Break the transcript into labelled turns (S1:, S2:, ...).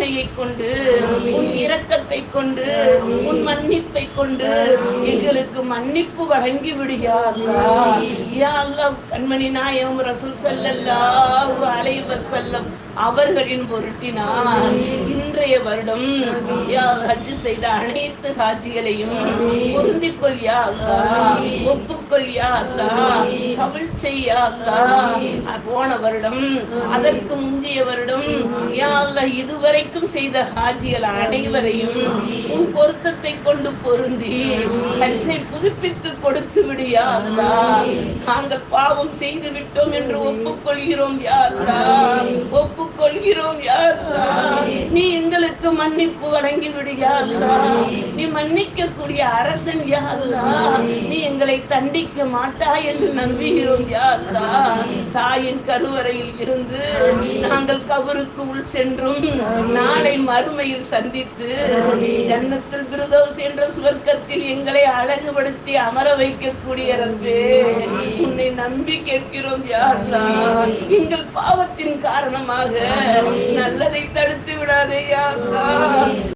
S1: கருணையை கொண்டு உன் இரக்கத்தை கொண்டு உன் மன்னிப்பை கொண்டு எங்களுக்கு மன்னிப்பு வழங்கி விடுயா யா அல்லாஹ் கண்மணி நாயம் ரசூல் ஸல்லல்லாஹு அலைஹி வஸல்லம் அவர்களின் பொருட்டினால் இன்றைய வருடம் யா ஹஜ் செய்த அனைத்து ஹாஜிகளையும் பொருந்திக் கொள் யா அல்லாஹ் ஒப்புக்கொள் யா அல்லாஹ் கபில் யா போன வருடம் அதற்கு முந்தைய வருடம் யா இதுவரைக்கும் செய்த ஹாஜிகள் அனைவரையும் உன் பொருத்தத்தை கொண்டு பொருந்தி ஹஜ்ஜை புதுப்பித்து கொடுத்து விடு அல்லா. நாங்கள் பாவம் செய்து விட்டோம் என்று ஒப்புக்கொள்கிறோம் யா ஒப்பு எங்களுக்கு மன்னிப்பு வழங்கி விடு நீ மன்னிக்க கூடிய அரசன் யாருதா நீ எங்களை தண்டிக்க மாட்டாய் என்று நம்புகிறோம் யாருதா தாயின் கருவறையில் இருந்து நாங்கள் கபருக்கு உள் சென்றும் நாளை மறுமையில் சந்தித்து ஜன்னத்தில் பிரதோஸ் என்ற சுவர்க்கத்தில் எங்களை அழகுபடுத்தி அமர வைக்கக்கூடிய ரப்பே. நம்பி கேட்கிறோம் யா அல்லாஹ் எங்கள் பாவத்தின் காரணமாக நல்லதை தடுத்து விடாதே யா அல்லாஹ்